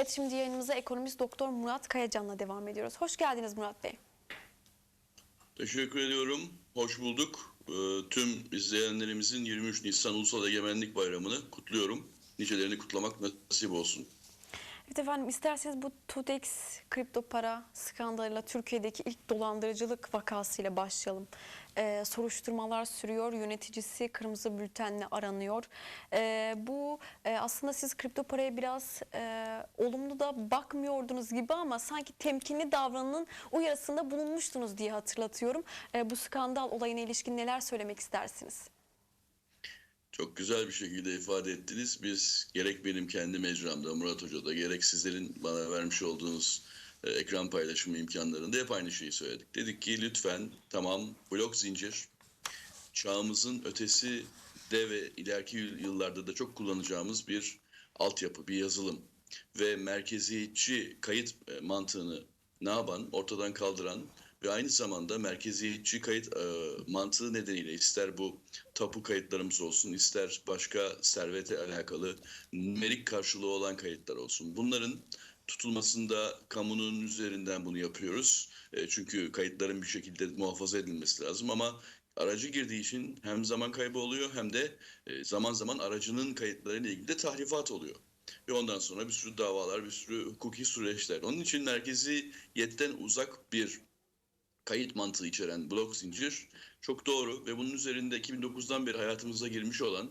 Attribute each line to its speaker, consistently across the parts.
Speaker 1: Evet şimdi yayınımıza ekonomist doktor Murat Kayacan'la devam ediyoruz. Hoş geldiniz Murat Bey.
Speaker 2: Teşekkür ediyorum. Hoş bulduk. Ee, tüm izleyenlerimizin 23 Nisan Ulusal Egemenlik Bayramı'nı kutluyorum. Nicelerini kutlamak nasip olsun.
Speaker 1: Evet efendim isterseniz bu TODEX kripto para skandalıyla Türkiye'deki ilk dolandırıcılık vakasıyla başlayalım. Ee, soruşturmalar sürüyor, yöneticisi kırmızı bültenle aranıyor. Ee, bu e, aslında siz kripto paraya biraz e, olumlu da bakmıyordunuz gibi ama sanki temkinli davranının uyarısında bulunmuştunuz diye hatırlatıyorum. Ee, bu skandal olayına ilişkin neler söylemek istersiniz?
Speaker 2: Çok güzel bir şekilde ifade ettiniz. Biz gerek benim kendi mecramda Murat Hoca'da gerek sizlerin bana vermiş olduğunuz e, ekran paylaşımı imkanlarında hep aynı şeyi söyledik. Dedik ki lütfen tamam blok zincir çağımızın ötesi de ve ileriki yıllarda da çok kullanacağımız bir altyapı, bir yazılım ve merkeziyetçi kayıt e, mantığını ne yapan, ortadan kaldıran ve aynı zamanda merkeziyetçi kayıt e, mantığı nedeniyle ister bu tapu kayıtlarımız olsun, ister başka servete alakalı numerik karşılığı olan kayıtlar olsun. Bunların tutulmasında kamunun üzerinden bunu yapıyoruz. E, çünkü kayıtların bir şekilde muhafaza edilmesi lazım ama aracı girdiği için hem zaman kaybı oluyor hem de e, zaman zaman aracının kayıtlarıyla ilgili de tahrifat oluyor. Ve ondan sonra bir sürü davalar, bir sürü hukuki süreçler. Onun için merkezi yetten uzak bir kayıt mantığı içeren blok zincir çok doğru ve bunun üzerinde 2009'dan beri hayatımıza girmiş olan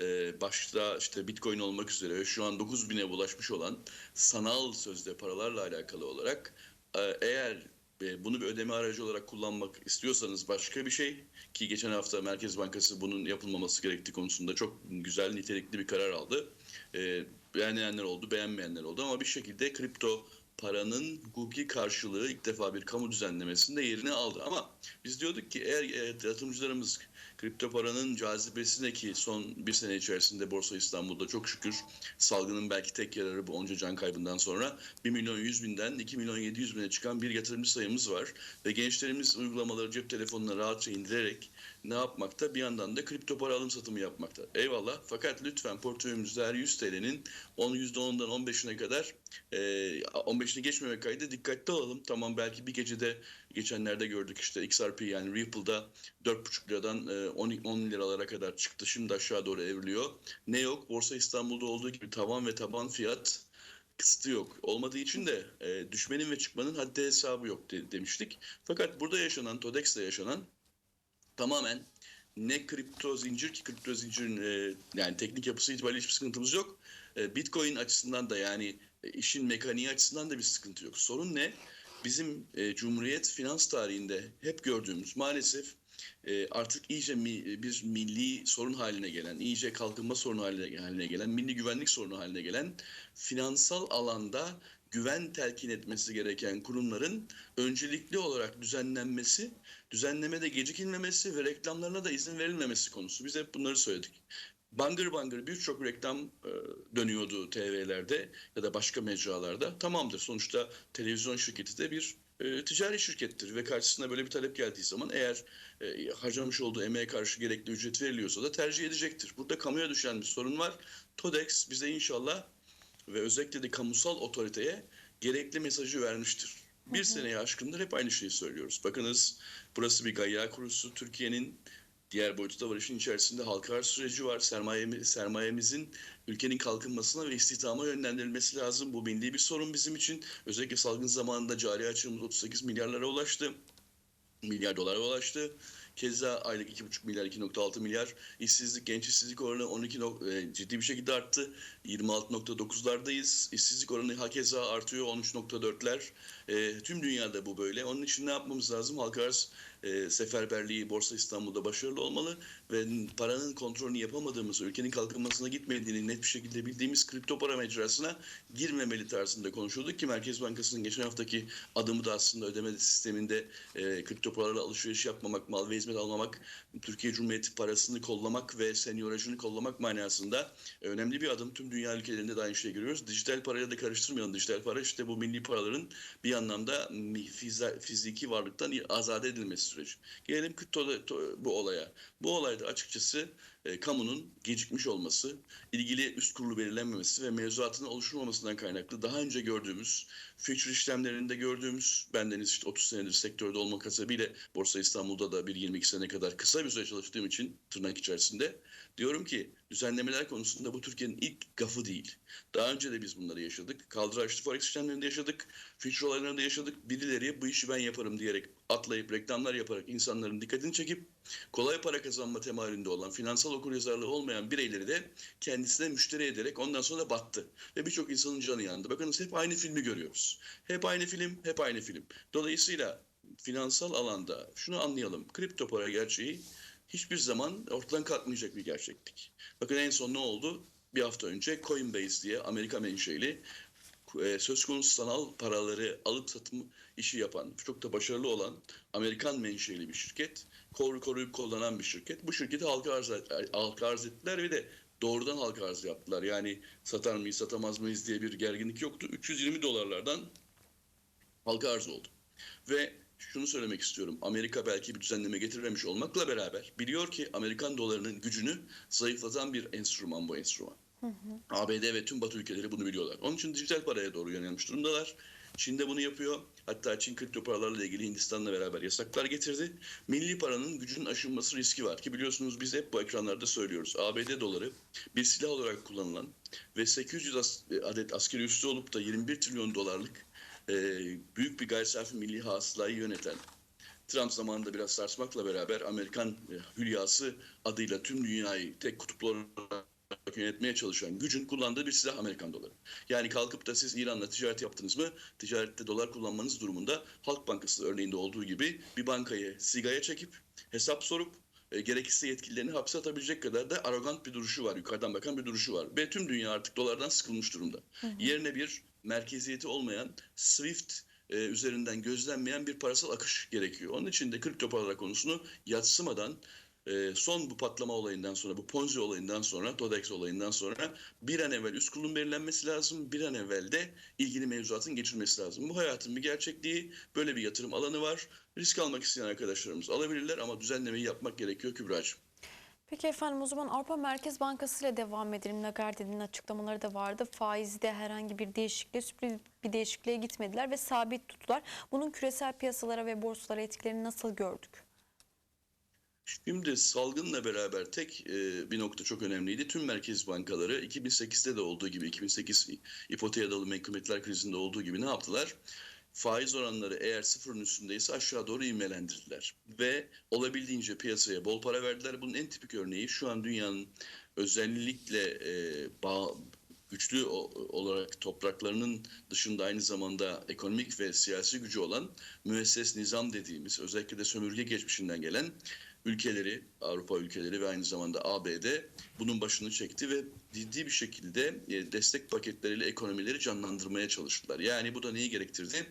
Speaker 2: e, başta işte Bitcoin olmak üzere şu an 9000'e ulaşmış olan sanal sözde paralarla alakalı olarak e, eğer e, bunu bir ödeme aracı olarak kullanmak istiyorsanız başka bir şey ki geçen hafta Merkez Bankası bunun yapılmaması gerektiği konusunda çok güzel nitelikli bir karar aldı. E, beğenenler oldu, beğenmeyenler oldu ama bir şekilde kripto paranın hukuki karşılığı ilk defa bir kamu düzenlemesinde yerini aldı. Ama biz diyorduk ki eğer e, yatırımcılarımız kripto paranın cazibesine ki son bir sene içerisinde Borsa İstanbul'da çok şükür salgının belki tek yararı bu onca can kaybından sonra 1 milyon 100 binden 2 milyon 700 bine çıkan bir yatırımcı sayımız var. Ve gençlerimiz uygulamaları cep telefonuna rahatça indirerek ne yapmakta? Bir yandan da kripto para alım satımı yapmakta. Eyvallah fakat lütfen portföyümüzde her 100 TL'nin 10 %10'dan 15'ine kadar e, 15'ini geçmemek kaydı dikkatli olalım. Tamam belki bir gecede geçenlerde gördük işte XRP yani Ripple'da 4,5 liradan e, 10, 10 liralara kadar çıktı. Şimdi aşağı doğru evriliyor. Ne yok? Borsa İstanbul'da olduğu gibi tavan ve taban fiyat kısıtı yok. Olmadığı için de e, düşmenin ve çıkmanın haddi hesabı yok de, demiştik. Fakat burada yaşanan, TODEX'te yaşanan tamamen ne kripto zincir ki kripto zincirin e, yani teknik yapısı itibariyle hiçbir sıkıntımız yok. E, Bitcoin açısından da yani e, işin mekaniği açısından da bir sıkıntı yok. Sorun ne? Bizim e, Cumhuriyet finans tarihinde hep gördüğümüz maalesef e, artık iyice mi, bir milli sorun haline gelen, iyice kalkınma sorunu haline, haline gelen, milli güvenlik sorunu haline gelen finansal alanda güven telkin etmesi gereken kurumların öncelikli olarak düzenlenmesi, düzenlemede gecikilmemesi ve reklamlarına da izin verilmemesi konusu. Biz hep bunları söyledik. Bangır bangır birçok reklam e, dönüyordu TV'lerde ya da başka mecralarda. Tamamdır sonuçta televizyon şirketi de bir e, ticari şirkettir ve karşısına böyle bir talep geldiği zaman eğer e, harcamış olduğu emeğe karşı gerekli ücret veriliyorsa da tercih edecektir. Burada kamuya düşen bir sorun var. TODEX bize inşallah ve özellikle de kamusal otoriteye gerekli mesajı vermiştir. Bir seneye aşkındır hep aynı şeyi söylüyoruz. Bakınız burası bir gayya kurusu. Türkiye'nin diğer boyutu da var. İşin içerisinde halka arz süreci var. Sermayemiz, sermayemizin ülkenin kalkınmasına ve istihdama yönlendirilmesi lazım. Bu milli bir sorun bizim için. Özellikle salgın zamanında cari açığımız 38 milyarlara ulaştı. Milyar dolara ulaştı. Keza aylık 2,5 milyar, 2,6 milyar. işsizlik, genç işsizlik oranı 12 nok- e, ciddi bir şekilde arttı. 26.9'lardayız. İşsizlik oranı hakeza artıyor 13.4'ler. E, tüm dünyada bu böyle. Onun için ne yapmamız lazım? Halka e, seferberliği Borsa İstanbul'da başarılı olmalı ve paranın kontrolünü yapamadığımız, ülkenin kalkınmasına gitmediğini net bir şekilde bildiğimiz kripto para mecrasına girmemeli tarzında konuşuyorduk ki Merkez Bankası'nın geçen haftaki adımı da aslında ödeme sisteminde e, kripto paralarla alışveriş yapmamak, mal ve hizmet almamak, Türkiye Cumhuriyeti parasını kollamak ve senyorajını kollamak manasında önemli bir adım. Tüm dünya ülkelerinde de aynı şeyi görüyoruz. Dijital parayla da karıştırmayalım. Dijital para işte bu milli paraların bir anlamda fiziki varlıktan azade edilmesi süreci. Gelelim kripto bu olaya. Bu olayda açıkçası e, kamunun gecikmiş olması, ilgili üst kurulu belirlenmemesi ve mevzuatının oluşturmamasından kaynaklı daha önce gördüğümüz, future işlemlerinde gördüğümüz, bendeniz işte 30 senedir sektörde olmak hasebiyle Borsa İstanbul'da da bir 22 sene kadar kısa bir süre çalıştığım için tırnak içerisinde diyorum ki düzenlemeler konusunda bu Türkiye'nin ilk gafı değil. Daha önce de biz bunları yaşadık. Kaldıraçlı forex işlemlerinde yaşadık. Future olaylarında yaşadık. Birileri bu işi ben yaparım diyerek atlayıp reklamlar yaparak insanların dikkatini çekip kolay para kazanma temayülünde olan finansal okuryazarlığı olmayan bireyleri de kendisine müşteri ederek ondan sonra battı. Ve birçok insanın canı yandı. Bakınız hep aynı filmi görüyoruz. Hep aynı film, hep aynı film. Dolayısıyla finansal alanda şunu anlayalım. Kripto para gerçeği hiçbir zaman ortadan kalkmayacak bir gerçeklik. Bakın en son ne oldu? Bir hafta önce Coinbase diye Amerika menşeli e, söz konusu sanal paraları alıp satım işi yapan, çok da başarılı olan Amerikan menşeli bir şirket, koru koruyup kullanan bir şirket. Bu şirketi halka arz, halka arz ettiler ve de doğrudan halka arz yaptılar. Yani satar mıyız, satamaz mıyız diye bir gerginlik yoktu. 320 dolarlardan halka arz oldu. Ve şunu söylemek istiyorum. Amerika belki bir düzenleme getirmemiş olmakla beraber biliyor ki Amerikan dolarının gücünü zayıflatan bir enstrüman bu enstrüman. ABD ve tüm Batı ülkeleri bunu biliyorlar. Onun için dijital paraya doğru yönelmiş durumdalar. Çin de bunu yapıyor. Hatta Çin kripto paralarla ilgili Hindistan'la beraber yasaklar getirdi. Milli paranın gücünün aşılması riski var ki biliyorsunuz biz hep bu ekranlarda söylüyoruz. ABD doları bir silah olarak kullanılan ve 800 as- adet askeri üssü olup da 21 trilyon dolarlık e, büyük bir gayri safi milli hasılayı yöneten Trump zamanında biraz sarsmakla beraber Amerikan e, hülyası adıyla tüm dünyayı tek kutuplu olarak yönetmeye çalışan gücün kullandığı bir silah Amerikan doları. Yani kalkıp da siz İran'la ticaret yaptınız mı ticarette dolar kullanmanız durumunda Halk Bankası örneğinde olduğu gibi bir bankayı sigaya çekip hesap sorup e, gerekirse yetkililerini hapse atabilecek kadar da arrogant bir duruşu var. Yukarıdan bakan bir duruşu var. Ve tüm dünya artık dolardan sıkılmış durumda. Yerine bir merkeziyeti olmayan SWIFT e, üzerinden gözlenmeyen bir parasal akış gerekiyor. Onun için de kripto paralar konusunu yatsımadan e, son bu patlama olayından sonra, bu Ponzi olayından sonra, Todex olayından sonra bir an evvel üst kurulun belirlenmesi lazım. Bir an evvel de ilgili mevzuatın geçilmesi lazım. Bu hayatın bir gerçekliği. Böyle bir yatırım alanı var. Risk almak isteyen arkadaşlarımız alabilirler ama düzenlemeyi yapmak gerekiyor Kübra'cığım.
Speaker 1: Peki efendim o zaman Avrupa Merkez Bankası ile devam edelim. Lagarde'nin açıklamaları da vardı. Faizde herhangi bir değişikliğe, sürpriz bir değişikliğe gitmediler ve sabit tuttular. Bunun küresel piyasalara ve borsalara etkilerini nasıl gördük?
Speaker 2: Şimdi salgınla beraber tek e, bir nokta çok önemliydi. Tüm merkez bankaları 2008'de de olduğu gibi 2008 ipoteğe dalı menkımetler krizinde olduğu gibi ne yaptılar? Faiz oranları eğer sıfırın üstündeyse aşağı doğru ivmelendirdiler. Ve olabildiğince piyasaya bol para verdiler. Bunun en tipik örneği şu an dünyanın özellikle e, bağ, güçlü olarak topraklarının dışında aynı zamanda ekonomik ve siyasi gücü olan müesses nizam dediğimiz özellikle de sömürge geçmişinden gelen ülkeleri, Avrupa ülkeleri ve aynı zamanda ABD bunun başını çekti ve ciddi bir şekilde e, destek paketleriyle ekonomileri canlandırmaya çalıştılar. Yani bu da neyi gerektirdi?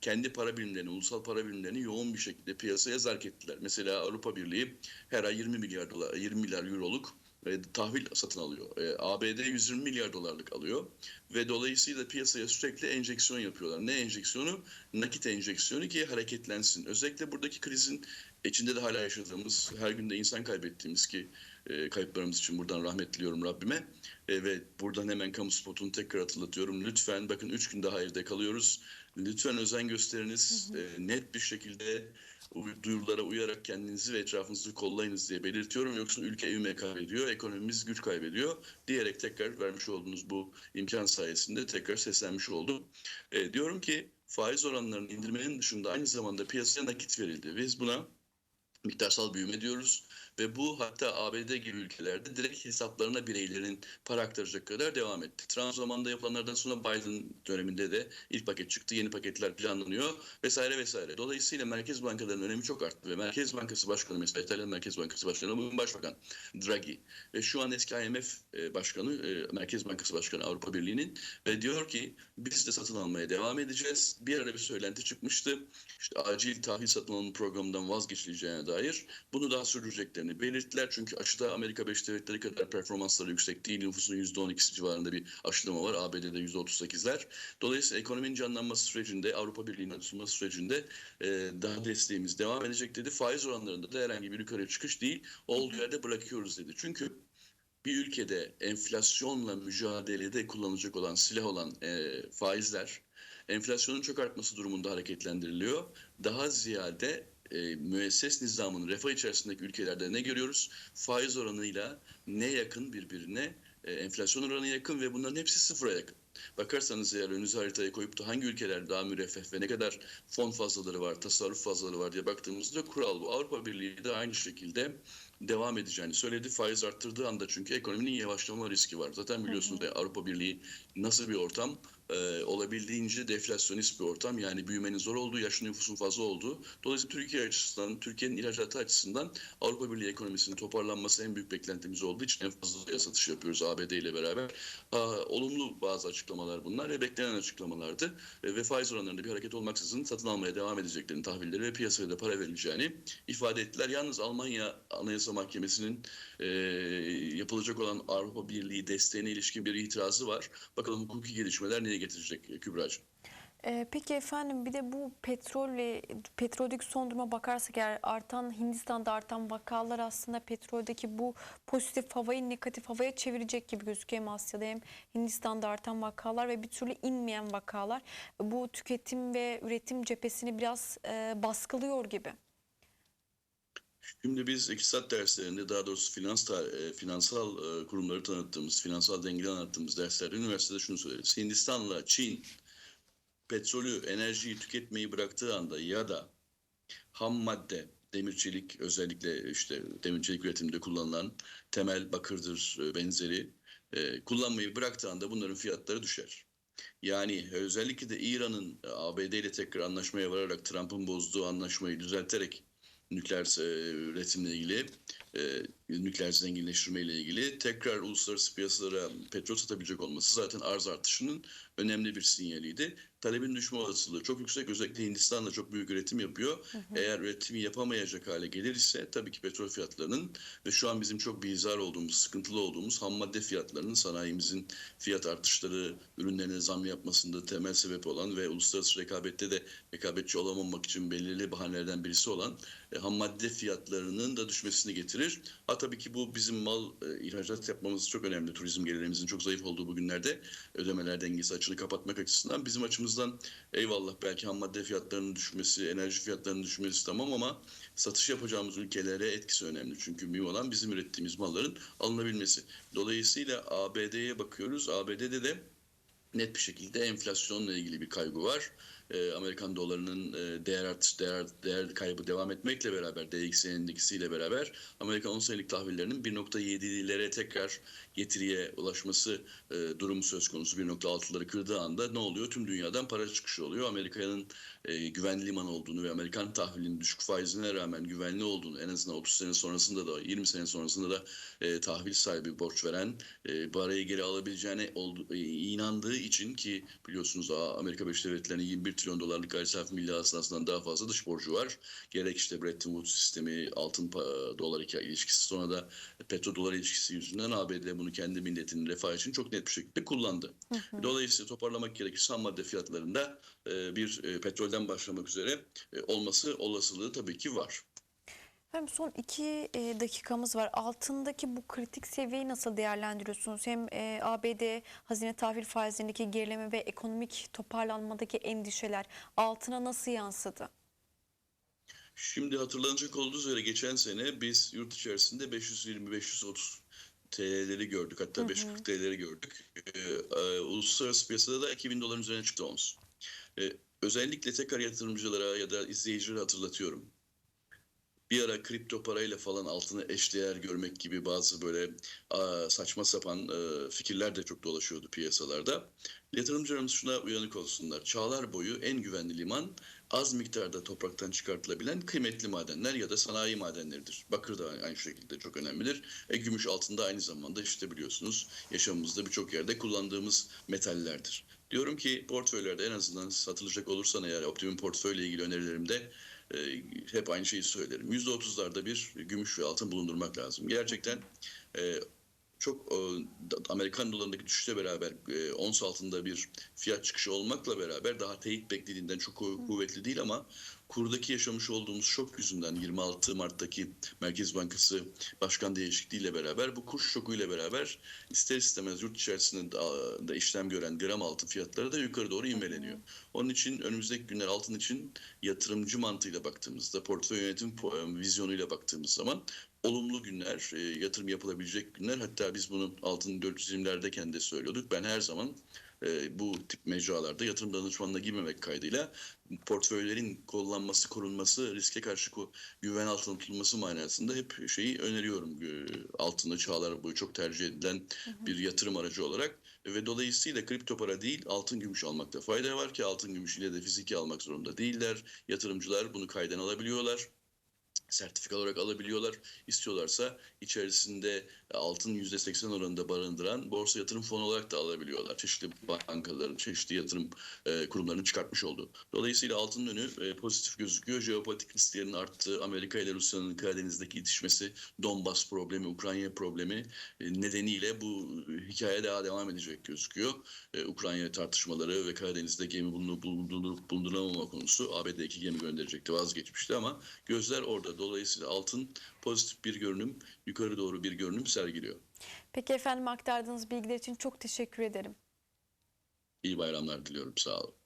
Speaker 2: Kendi para birimlerini, ulusal para birimlerini yoğun bir şekilde piyasaya zark ettiler. Mesela Avrupa Birliği her ay 20 milyar dolar, 20 milyar euroluk e, tahvil satın alıyor. E, ABD 120 milyar dolarlık alıyor ve dolayısıyla piyasaya sürekli enjeksiyon yapıyorlar. Ne enjeksiyonu? Nakit enjeksiyonu ki hareketlensin. Özellikle buradaki krizin içinde de hala yaşadığımız, her günde insan kaybettiğimiz ki e, kayıplarımız için buradan rahmet diliyorum Rabbime. E, ve buradan hemen kamu spotunu tekrar hatırlatıyorum. Lütfen bakın 3 gün daha evde kalıyoruz. Lütfen özen gösteriniz. E, net bir şekilde duyurulara uyarak kendinizi ve etrafınızı kollayınız diye belirtiyorum. Yoksa ülke ivme kaybediyor, ekonomimiz güç kaybediyor diyerek tekrar vermiş olduğunuz bu imkan sayesinde tekrar seslenmiş oldum. E, diyorum ki faiz oranlarının indirmenin dışında aynı zamanda piyasaya nakit verildi. Biz buna miktarsal büyüme diyoruz ve bu hatta ABD gibi ülkelerde direkt hesaplarına bireylerin para aktaracak kadar devam etti. Trump zamanında yapılanlardan sonra Biden döneminde de ilk paket çıktı, yeni paketler planlanıyor vesaire vesaire. Dolayısıyla merkez bankalarının önemi çok arttı ve Merkez Bankası Başkanı mesela İtalyan Merkez Bankası Başkanı bugün Başbakan Draghi ve şu an eski IMF e, Başkanı, e, Merkez Bankası Başkanı Avrupa Birliği'nin ve diyor ki biz de satın almaya devam edeceğiz. Bir ara bir söylenti çıkmıştı. İşte acil tahvil satın alma programından vazgeçileceğine dair bunu daha sürdüreceklerini belirttiler. Çünkü aşıda Amerika Birleşik Devletleri kadar performansları yüksek değil. Nüfusun %12'si civarında bir aşılama var. ABD'de %38'ler. Dolayısıyla ekonominin canlanması sürecinde, Avrupa Birliği'nin açılması sürecinde e, daha desteğimiz devam edecek dedi. Faiz oranlarında da herhangi bir yukarı çıkış değil. Olduğu yerde bırakıyoruz dedi. Çünkü bir ülkede enflasyonla mücadelede kullanılacak olan silah olan e, faizler enflasyonun çok artması durumunda hareketlendiriliyor. Daha ziyade e, müesses nizamın refah içerisindeki ülkelerde ne görüyoruz? Faiz oranıyla ne yakın birbirine e, enflasyon oranı yakın ve bunların hepsi sıfıra yakın. Bakarsanız eğer önünüze haritaya koyup da hangi ülkeler daha müreffeh ve ne kadar fon fazlaları var, tasarruf fazlaları var diye baktığımızda kural bu. Avrupa Birliği de aynı şekilde devam edeceğini söyledi. Faiz arttırdığı anda çünkü ekonominin yavaşlama riski var. Zaten biliyorsunuz ya Avrupa Birliği nasıl bir ortam? Ee, olabildiğince deflasyonist bir ortam. Yani büyümenin zor olduğu, yaşlı nüfusun fazla olduğu. Dolayısıyla Türkiye açısından, Türkiye'nin ihracatı açısından Avrupa Birliği ekonomisinin toparlanması en büyük beklentimiz olduğu için en fazla satış yapıyoruz ABD ile beraber. Aa, olumlu bazı açıklamalar bunlar ve beklenen açıklamalardı. E, ve faiz oranlarında bir hareket olmaksızın satın almaya devam edeceklerini tahvilleri ve piyasaya da para verileceğini ifade ettiler. Yalnız Almanya Anayasa Mahkemesi'nin e, yapılacak olan Avrupa Birliği desteğine ilişkin bir itirazı var. Bakalım hukuki gelişmeler neye getirecek e, Kübra'cığım?
Speaker 1: Ee, peki efendim bir de bu petrolle petroldeki son duruma bakarsak eğer artan Hindistan'da artan vakalar aslında petroldeki bu pozitif havayı negatif havaya çevirecek gibi gözüküyor hem Asya'da hem Hindistan'da artan vakalar ve bir türlü inmeyen vakalar bu tüketim ve üretim cephesini biraz e, baskılıyor gibi.
Speaker 2: Şimdi biz iktisat derslerinde daha doğrusu finans e, finansal e, kurumları tanıttığımız, finansal dengeleri anlattığımız derslerde üniversitede şunu söyleriz. Hindistan'la Çin petrolü, enerjiyi tüketmeyi bıraktığı anda ya da ham madde, demirçelik özellikle işte demirçelik üretiminde kullanılan temel bakırdır e, benzeri e, kullanmayı bıraktığı anda bunların fiyatları düşer. Yani özellikle de İran'ın ABD ile tekrar anlaşmaya vararak Trump'ın bozduğu anlaşmayı düzelterek nükleer e, üretimle ilgili, nükleer zenginleştirme ile ilgili tekrar uluslararası piyasalara petrol satabilecek olması zaten arz artışının önemli bir sinyaliydi. Talebin düşme olasılığı çok yüksek. Özellikle Hindistan da çok büyük üretim yapıyor. Eğer üretimi yapamayacak hale gelir ise tabii ki petrol fiyatlarının ve şu an bizim çok bizar olduğumuz, sıkıntılı olduğumuz ham madde fiyatlarının sanayimizin fiyat artışları, ürünlerine zam yapmasında temel sebep olan ve uluslararası rekabette de rekabetçi olamamak için belirli bahanelerden birisi olan e, ham madde fiyatlarının da düşmesini getirir. Ha tabii ki bu bizim mal e, ihracat yapmamız çok önemli. Turizm gelirimizin çok zayıf olduğu bu günlerde ödemeler dengesi açığını kapatmak açısından bizim açımızdan eyvallah belki ham madde fiyatlarının düşmesi, enerji fiyatlarının düşmesi tamam ama satış yapacağımız ülkelere etkisi önemli. Çünkü mühim olan bizim ürettiğimiz malların alınabilmesi. Dolayısıyla ABD'ye bakıyoruz. ABD'de de net bir şekilde enflasyonla ilgili bir kaygı var. Ee, Amerikan dolarının e, değer artış, değer, değer kaybı devam etmekle beraber, DXY endeksiyle beraber Amerikan 10 senelik tahvillerinin 1.7'lere tekrar getiriye ulaşması e, durumu söz konusu. 1.6'ları kırdığı anda ne oluyor? Tüm dünyadan para çıkışı oluyor. Amerika'nın e, güvenli liman olduğunu ve Amerikan tahvilinin düşük faizine rağmen güvenli olduğunu en azından 30 sene sonrasında da 20 sene sonrasında da e, tahvil sahibi borç veren e, parayı geri alabileceğine oldu, e, inandığı için ki biliyorsunuz Amerika Birleşik Devletleri'nin 21 trilyon dolarlık gayri safi milli hasılasından daha fazla dış borcu var. Gerek işte Bretton Woods sistemi, altın dolar ilişkisi sonra da petro dolar ilişkisi yüzünden ABD bunu kendi milletinin refahı için çok net bir şekilde kullandı. Dolayısıyla toparlamak gerekirse ham madde fiyatlarında e, bir e, petrolden başlamak üzere e, olması olasılığı tabii ki var.
Speaker 1: Efendim son iki e, dakikamız var. Altındaki bu kritik seviyeyi nasıl değerlendiriyorsunuz? Hem e, ABD hazine tahvil faizindeki gerileme ve ekonomik toparlanmadaki endişeler altına nasıl yansıdı?
Speaker 2: Şimdi hatırlanacak olduğu üzere geçen sene biz yurt içerisinde 520-530 TL'leri gördük. Hatta 540 TL'leri gördük. Ee, e, uluslararası piyasada da 2000 doların üzerine çıktı ons. Ee, özellikle tekrar yatırımcılara ya da izleyicilere hatırlatıyorum. Bir ara kripto parayla falan altını eşdeğer görmek gibi bazı böyle saçma sapan e, fikirler de çok dolaşıyordu piyasalarda. Yatırımcılarımız şuna uyanık olsunlar. Çağlar boyu en güvenli liman az miktarda topraktan çıkartılabilen kıymetli madenler ya da sanayi madenleridir. Bakır da aynı şekilde çok önemlidir. E, gümüş altında aynı zamanda işte biliyorsunuz yaşamımızda birçok yerde kullandığımız metallerdir. Diyorum ki portföylerde en azından satılacak olursan eğer optimum portföyle ilgili önerilerimde e, hep aynı şeyi söylerim. %30'larda bir gümüş ve altın bulundurmak lazım. Gerçekten e, çok e, Amerikan dolarındaki düşüşle beraber e, ons altında bir fiyat çıkışı olmakla beraber daha teyit beklediğinden çok ku- kuvvetli değil ama kurdaki yaşamış olduğumuz şok yüzünden 26 Mart'taki Merkez Bankası başkan değişikliğiyle beraber bu kur şokuyla beraber ister istemez yurt içerisinde da, işlem gören gram altın fiyatları da yukarı doğru inmeleniyor. Onun için önümüzdeki günler altın için yatırımcı mantığıyla baktığımızda portföy yönetim po- vizyonuyla baktığımız zaman olumlu günler, e, yatırım yapılabilecek günler. Hatta biz bunu altın 420'lerdeyken de söylüyorduk. Ben her zaman e, bu tip mecralarda yatırım danışmanına girmemek kaydıyla portföylerin kollanması, korunması, riske karşı güven altına tutulması manasında hep şeyi öneriyorum. E, altında çağlar boyu çok tercih edilen bir yatırım aracı olarak ve dolayısıyla kripto para değil altın gümüş almakta fayda var ki altın gümüş ile de fiziki almak zorunda değiller. Yatırımcılar bunu kayden alabiliyorlar sertifika olarak alabiliyorlar. İstiyorlarsa içerisinde altın %80 oranında barındıran borsa yatırım fonu olarak da alabiliyorlar. Çeşitli bankaların, çeşitli yatırım e, kurumlarının çıkartmış olduğu. Dolayısıyla altının önü e, pozitif gözüküyor. Jeopolitik risklerin arttığı, Amerika ile Rusya'nın Karadeniz'deki itişmesi, Donbas problemi, Ukrayna problemi e, nedeniyle bu hikaye daha devam edecek gözüküyor. E, Ukrayna tartışmaları ve Karadeniz'de gemi bulundurup bulunduramama konusu ABD iki gemi gönderecekti vazgeçmişti ama gözler orada. Dolayısıyla altın pozitif bir görünüm, yukarı doğru bir görünüm sergiliyor.
Speaker 1: Peki efendim aktardığınız bilgiler için çok teşekkür ederim.
Speaker 2: İyi bayramlar diliyorum. Sağ olun.